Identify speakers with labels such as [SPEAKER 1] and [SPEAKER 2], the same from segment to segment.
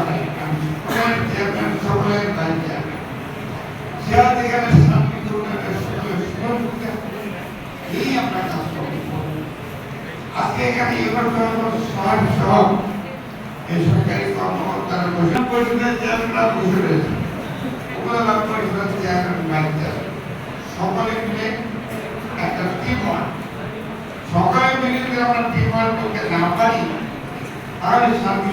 [SPEAKER 1] নাই আমি সকলের চেয়ারম্যান সকলের ভাইস চেয়ারম্যান চেয়ার যেখানে শান্তিপূর্ণ একটা সকলের চেয়ারম্যান সকলে মিলে যদি আমরা টিম ওয়ার্ক করতে না পারি তাহলে শান্তি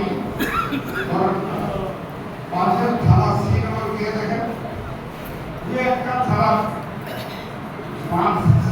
[SPEAKER 1] খারাপ মাটি পাঁচের থালা শ্রীনগর গিয়ে দেখেন দু একটা থালা পাঁচ